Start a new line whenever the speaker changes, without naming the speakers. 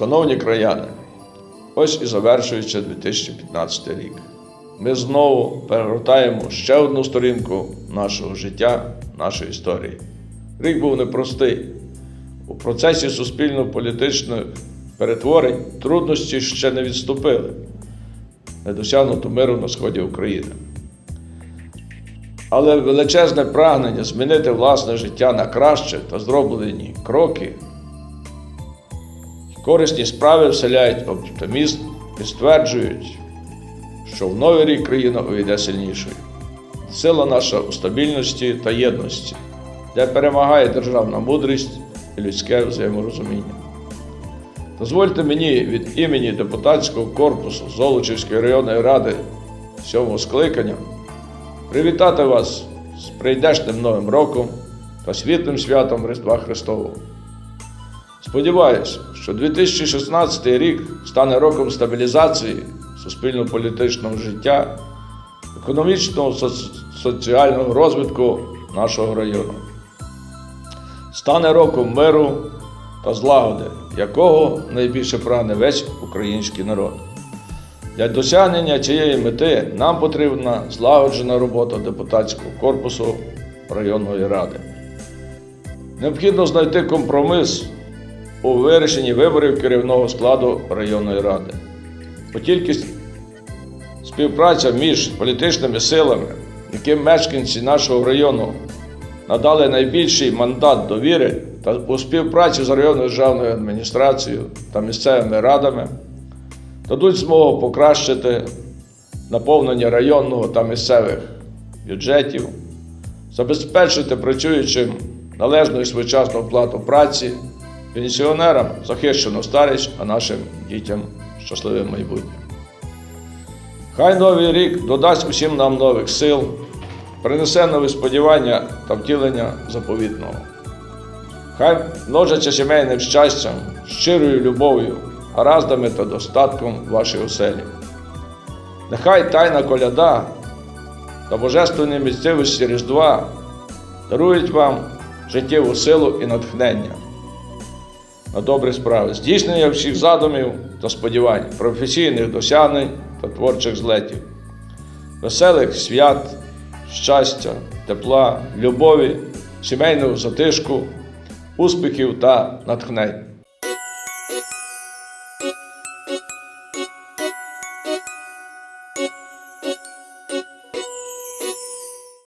Шановні краяни, ось і завершується 2015 рік. Ми знову перегортаємо ще одну сторінку нашого життя, нашої історії. Рік був непростий. У процесі суспільно-політичних перетворень труднощі ще не відступили. Не досягнуто миру на сході України. Але величезне прагнення змінити власне життя на краще та зроблені кроки Корисні справи вселяють оптимізм і стверджують, що в новий рік країна увійде сильнішою. Сила наша у стабільності та єдності, де перемагає державна мудрість і людське взаєморозуміння. Дозвольте мені від імені депутатського корпусу Золочівської районної ради сьомого скликання привітати вас з прийдешним Новим роком та світлим святом Різдва Христового. Сподіваюся, що 2016 рік стане роком стабілізації суспільно-політичного життя, економічного соц- соціального розвитку нашого району. Стане роком миру та злагоди, якого найбільше прагне весь український народ. Для досягнення цієї мети нам потрібна злагоджена робота депутатського корпусу районної ради. Необхідно знайти компроміс у вирішенні виборів керівного складу районної ради. Бо тільки співпраця між політичними силами, яким мешканці нашого району надали найбільший мандат довіри та у співпраці з районною державною адміністрацією та місцевими радами, дадуть змогу покращити наповнення районного та місцевих бюджетів, забезпечити працюючим належну і своєчасну оплату праці, пенсіонерам захищену старість, а нашим дітям щасливе майбутнє. Хай новий рік додасть усім нам нових сил, принесе нові сподівання та втілення заповітного. Хай множиться сімейним щастям, щирою любов'ю, гараздами та достатком в вашій оселі. Нехай тайна коляда та божественні місцевості Різдва дарують вам життєву силу і натхнення на добрі справи, здійснення всіх задумів та сподівань, професійних досягнень та творчих злетів, веселих свят, щастя, тепла, любові, сімейного затишку, успіхів та натхнень.